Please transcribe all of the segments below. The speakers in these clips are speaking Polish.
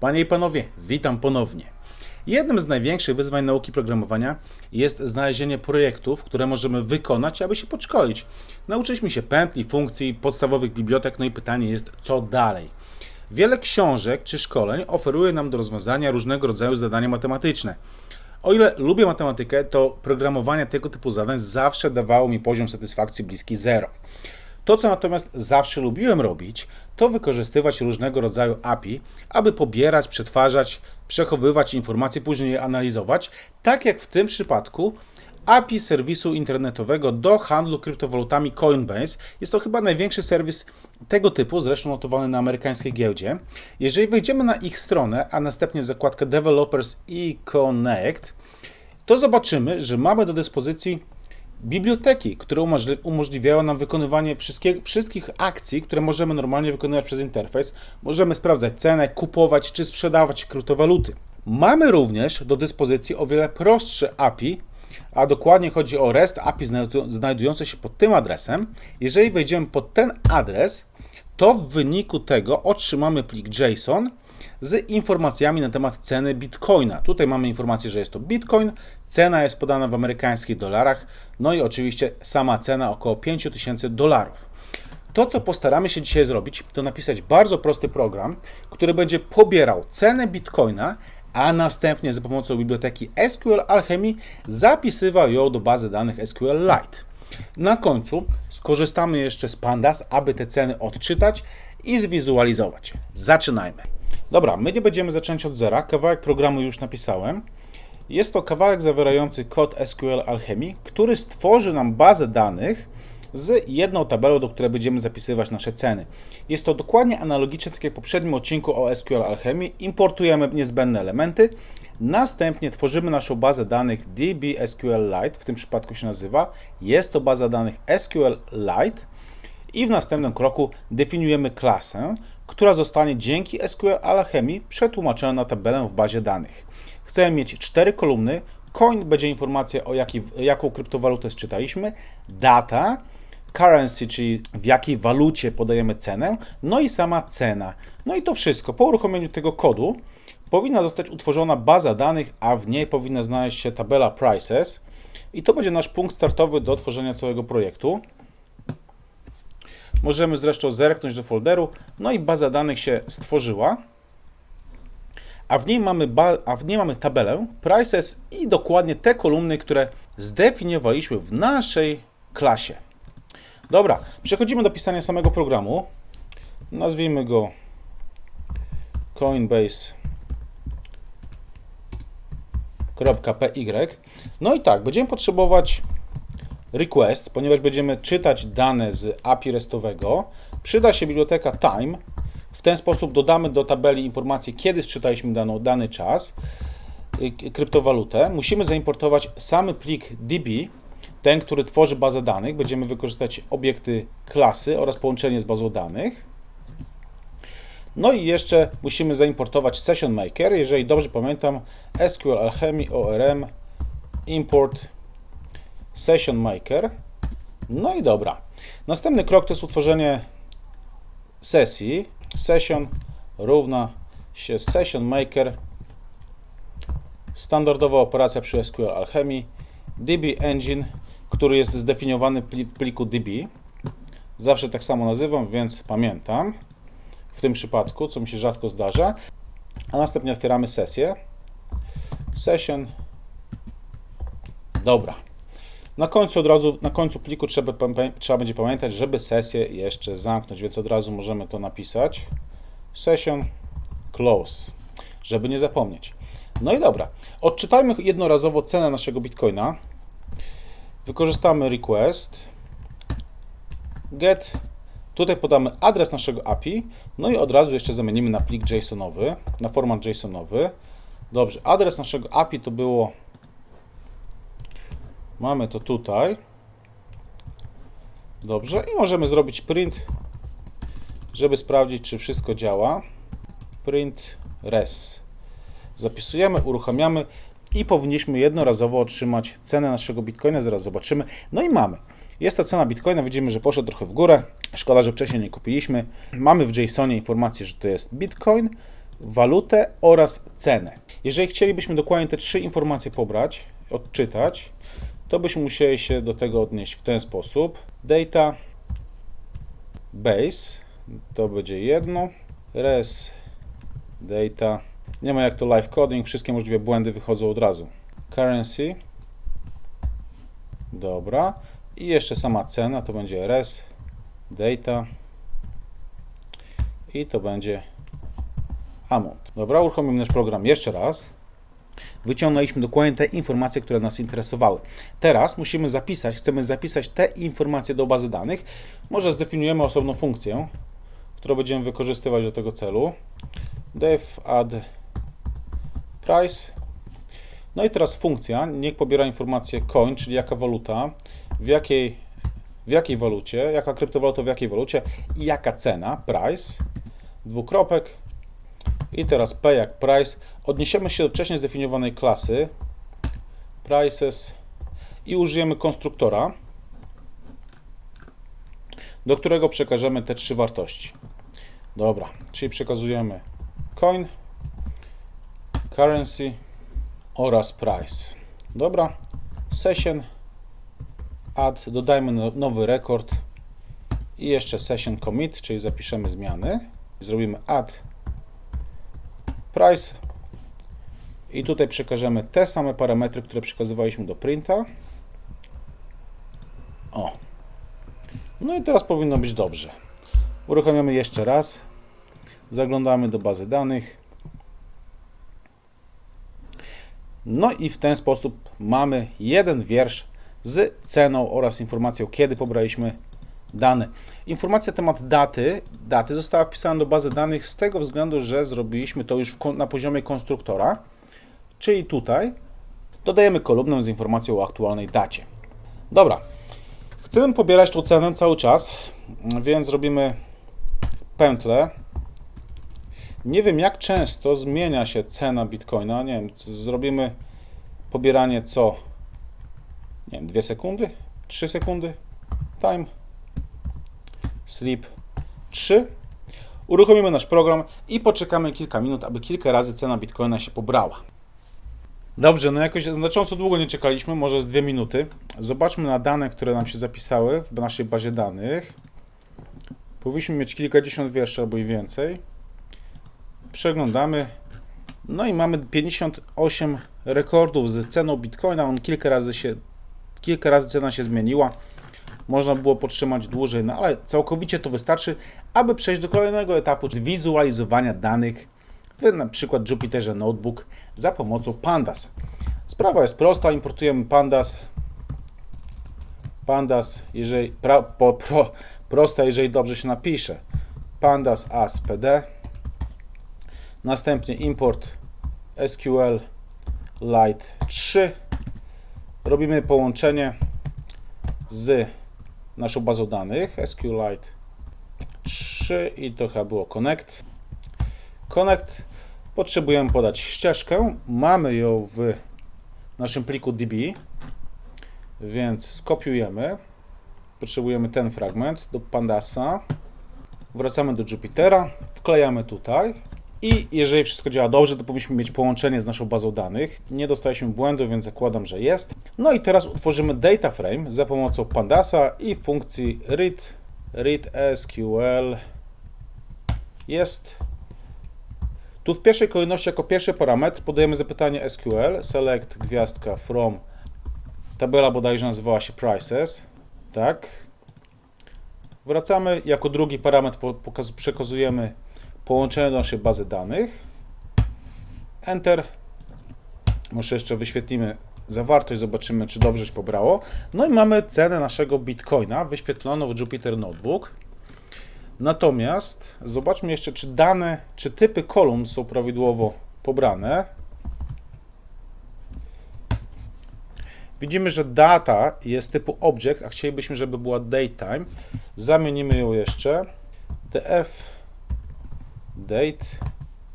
Panie i panowie, witam ponownie. Jednym z największych wyzwań nauki programowania jest znalezienie projektów, które możemy wykonać, aby się podszkolić. Nauczyliśmy się pętli, funkcji, podstawowych bibliotek, no i pytanie jest, co dalej? Wiele książek czy szkoleń oferuje nam do rozwiązania różnego rodzaju zadania matematyczne. O ile lubię matematykę, to programowanie tego typu zadań zawsze dawało mi poziom satysfakcji bliski zero. To, co natomiast zawsze lubiłem robić, to wykorzystywać różnego rodzaju API, aby pobierać, przetwarzać, przechowywać informacje, później je analizować, tak jak w tym przypadku API serwisu internetowego do handlu kryptowalutami Coinbase. Jest to chyba największy serwis tego typu, zresztą notowany na amerykańskiej giełdzie. Jeżeli wejdziemy na ich stronę, a następnie w zakładkę Developers i Connect, to zobaczymy, że mamy do dyspozycji biblioteki, które umożli- umożliwiają nam wykonywanie wszystkich akcji, które możemy normalnie wykonywać przez interfejs. Możemy sprawdzać cenę, kupować czy sprzedawać kryptowaluty. Mamy również do dyspozycji o wiele prostsze API, a dokładnie chodzi o REST API znajdu- znajdujące się pod tym adresem. Jeżeli wejdziemy pod ten adres, to w wyniku tego otrzymamy plik JSON z informacjami na temat ceny bitcoina. Tutaj mamy informację, że jest to bitcoin, cena jest podana w amerykańskich dolarach, no i oczywiście sama cena około 5000 dolarów. To, co postaramy się dzisiaj zrobić, to napisać bardzo prosty program, który będzie pobierał cenę bitcoina, a następnie za pomocą biblioteki SQL Alchemy zapisywał ją do bazy danych SQLite. Na końcu skorzystamy jeszcze z Pandas, aby te ceny odczytać i zwizualizować. Zaczynajmy. Dobra, my nie będziemy zaczynać od zera. Kawałek programu już napisałem. Jest to kawałek zawierający kod SQL Alchemy, który stworzy nam bazę danych z jedną tabelą, do której będziemy zapisywać nasze ceny. Jest to dokładnie analogiczne, tak jak w poprzednim odcinku o SQL Alchemy. Importujemy niezbędne elementy, następnie tworzymy naszą bazę danych DB SQLite, w tym przypadku się nazywa. Jest to baza danych SQLite i w następnym kroku definiujemy klasę, która zostanie dzięki SQL Alchemy przetłumaczona na tabelę w bazie danych. Chcemy mieć cztery kolumny. Coin będzie informacja o jaki, jaką kryptowalutę sczytaliśmy, data, currency, czyli w jakiej walucie podajemy cenę, no i sama cena. No i to wszystko. Po uruchomieniu tego kodu powinna zostać utworzona baza danych, a w niej powinna znaleźć się tabela prices i to będzie nasz punkt startowy do tworzenia całego projektu. Możemy zresztą zerknąć do folderu, no i baza danych się stworzyła. A w, niej mamy a w niej mamy tabelę prices i dokładnie te kolumny, które zdefiniowaliśmy w naszej klasie. Dobra, przechodzimy do pisania samego programu. Nazwijmy go coinbase.py. No i tak, będziemy potrzebować request, ponieważ będziemy czytać dane z API RESTowego. Przyda się biblioteka time. W ten sposób dodamy do tabeli informację, kiedy sczytaliśmy daną, dany czas, y, kryptowalutę. Musimy zaimportować samy plik DB, ten, który tworzy bazę danych. Będziemy wykorzystać obiekty klasy oraz połączenie z bazą danych. No i jeszcze musimy zaimportować Session Maker. Jeżeli dobrze pamiętam, SQL Alchemy ORM import Session Maker. No i dobra. Następny krok to jest utworzenie sesji. Session równa się Session Maker. Standardowa operacja przy SQL Alchemy. DB Engine, który jest zdefiniowany w pliku DB. Zawsze tak samo nazywam, więc pamiętam. W tym przypadku, co mi się rzadko zdarza. A następnie otwieramy sesję. Session. Dobra. Na końcu od razu, na końcu pliku trzeba, trzeba będzie pamiętać, żeby sesję jeszcze zamknąć, więc od razu możemy to napisać. Session close, żeby nie zapomnieć. No i dobra. Odczytajmy jednorazowo cenę naszego bitcoina. Wykorzystamy request get. Tutaj podamy adres naszego API. No i od razu jeszcze zamienimy na plik JSONowy, na format JSONowy. Dobrze, adres naszego API to było Mamy to tutaj. Dobrze, i możemy zrobić print, żeby sprawdzić, czy wszystko działa. Print res. Zapisujemy, uruchamiamy i powinniśmy jednorazowo otrzymać cenę naszego bitcoina. Zaraz zobaczymy. No i mamy. Jest to cena bitcoina, widzimy, że poszedł trochę w górę. Szkoda, że wcześniej nie kupiliśmy. Mamy w JSONie informację, że to jest bitcoin. walutę oraz cenę. Jeżeli chcielibyśmy dokładnie te trzy informacje pobrać, odczytać, to byśmy musieli się do tego odnieść w ten sposób. Data base to będzie jedno, res data. Nie ma jak to live coding, wszystkie możliwe błędy wychodzą od razu. Currency. Dobra. I jeszcze sama cena to będzie res data. I to będzie amount. Dobra, uruchomimy nasz program jeszcze raz. Wyciągnęliśmy dokładnie te informacje, które nas interesowały. Teraz musimy zapisać, chcemy zapisać te informacje do bazy danych. Może zdefiniujemy osobną funkcję, którą będziemy wykorzystywać do tego celu. def add price. No i teraz funkcja, niech pobiera informację coin, czyli jaka waluta, w jakiej, w jakiej walucie, jaka kryptowaluta w jakiej walucie i jaka cena, price, dwukropek i teraz p jak price. Odniesiemy się do wcześniej zdefiniowanej klasy prices i użyjemy konstruktora, do którego przekażemy te trzy wartości. Dobra, czyli przekazujemy coin, currency oraz price. Dobra, session, add, dodajmy no- nowy rekord i jeszcze session commit, czyli zapiszemy zmiany. Zrobimy add price i tutaj przekażemy te same parametry, które przekazywaliśmy do printa. O. No i teraz powinno być dobrze. Uruchamiamy jeszcze raz. Zaglądamy do bazy danych. No i w ten sposób mamy jeden wiersz z ceną oraz informacją, kiedy pobraliśmy dane. Informacja na temat daty, daty została wpisana do bazy danych z tego względu, że zrobiliśmy to już na poziomie konstruktora, czyli tutaj dodajemy kolumnę z informacją o aktualnej dacie. Dobra, chcemy pobierać tą cenę cały czas, więc robimy pętlę. Nie wiem jak często zmienia się cena Bitcoina, nie wiem, zrobimy pobieranie co, nie wiem, 2 sekundy, 3 sekundy, time, sleep 3. Uruchomimy nasz program i poczekamy kilka minut, aby kilka razy cena Bitcoina się pobrała. Dobrze, no jakoś znacząco długo nie czekaliśmy, może z dwie minuty. Zobaczmy na dane, które nam się zapisały w naszej bazie danych. Powinniśmy mieć kilkadziesiąt wierszy albo i więcej. Przeglądamy. No i mamy 58 rekordów z ceną Bitcoina. On kilka razy się, kilka razy cena się zmieniła. Można było podtrzymać dłużej, no ale całkowicie to wystarczy, aby przejść do kolejnego etapu wizualizowania danych w przykład Jupyterze Notebook za pomocą Pandas. Sprawa jest prosta, importujemy Pandas. Pandas, jeżeli pra, po, pro, prosta, jeżeli dobrze się napisze. Pandas as pd. Następnie import SQL Lite 3. Robimy połączenie z naszą bazą danych SQLite 3 i to chyba było connect. Connect potrzebujemy podać ścieżkę. Mamy ją w naszym pliku DB, więc skopiujemy. Potrzebujemy ten fragment do Pandasa. Wracamy do Jupytera, wklejamy tutaj i jeżeli wszystko działa dobrze, to powinniśmy mieć połączenie z naszą bazą danych. Nie dostaliśmy błędu, więc zakładam, że jest. No i teraz utworzymy data frame za pomocą Pandasa i funkcji read, read SQL. Jest. Tu w pierwszej kolejności jako pierwszy parametr podajemy zapytanie SQL, select gwiazdka from, tabela bodajże nazywała się prices, tak. Wracamy, jako drugi parametr po- połączenie do naszej bazy danych. Enter. Może jeszcze wyświetlimy zawartość, zobaczymy, czy dobrze się pobrało. No i mamy cenę naszego bitcoina wyświetloną w Jupyter Notebook. Natomiast zobaczmy jeszcze, czy dane, czy typy kolumn są prawidłowo pobrane. Widzimy, że data jest typu object, a chcielibyśmy, żeby była datetime. Zamienimy ją jeszcze. df date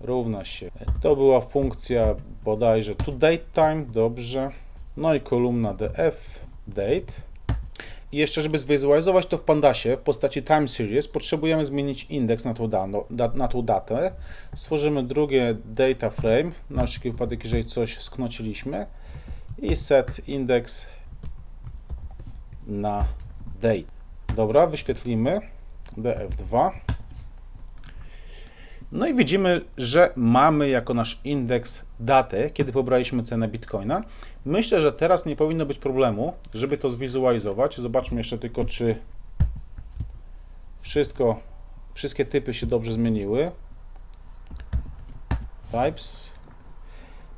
równa się. To była funkcja bodajże to date time, dobrze. No i kolumna df date. I jeszcze, żeby zwizualizować to w Pandasie w postaci time series, potrzebujemy zmienić indeks na tą, dano, da, na tą datę. Stworzymy drugie data frame, na wszelki wypadek, jeżeli coś sknociliśmy. I set index na date. Dobra, wyświetlimy df2. No i widzimy, że mamy jako nasz indeks datę, kiedy pobraliśmy cenę Bitcoina. Myślę, że teraz nie powinno być problemu, żeby to zwizualizować. Zobaczmy jeszcze tylko, czy wszystko, wszystkie typy się dobrze zmieniły. Types.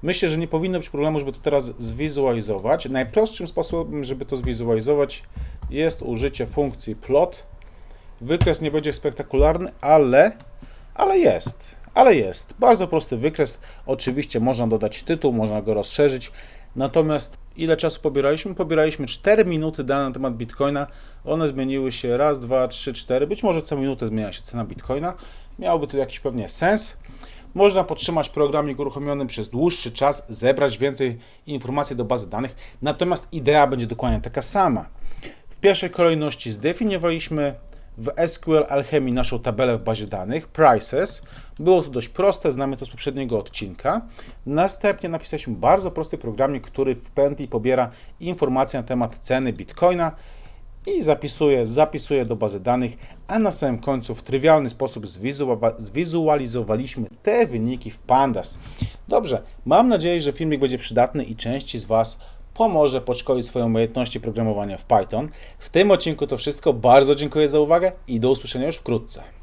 Myślę, że nie powinno być problemu, żeby to teraz zwizualizować. Najprostszym sposobem, żeby to zwizualizować jest użycie funkcji plot. Wykres nie będzie spektakularny, ale, ale jest. Ale jest. Bardzo prosty wykres. Oczywiście można dodać tytuł, można go rozszerzyć. Natomiast ile czasu pobieraliśmy? Pobieraliśmy 4 minuty dane na temat Bitcoina. One zmieniły się raz, dwa, trzy, cztery. Być może co minutę zmienia się cena Bitcoina. Miałoby to jakiś pewnie sens. Można podtrzymać programik uruchomiony przez dłuższy czas, zebrać więcej informacji do bazy danych. Natomiast idea będzie dokładnie taka sama. W pierwszej kolejności zdefiniowaliśmy w SQL Alchemy naszą tabelę w bazie danych, prices. Było to dość proste, znamy to z poprzedniego odcinka. Następnie napisaliśmy bardzo prosty programik, który w pętli pobiera informacje na temat ceny Bitcoina i zapisuje, zapisuje do bazy danych, a na samym końcu w trywialny sposób zwizualizowaliśmy te wyniki w Pandas. Dobrze, mam nadzieję, że filmik będzie przydatny i części z Was pomoże podszkolić swoje umiejętności programowania w Python. W tym odcinku to wszystko. Bardzo dziękuję za uwagę i do usłyszenia już wkrótce.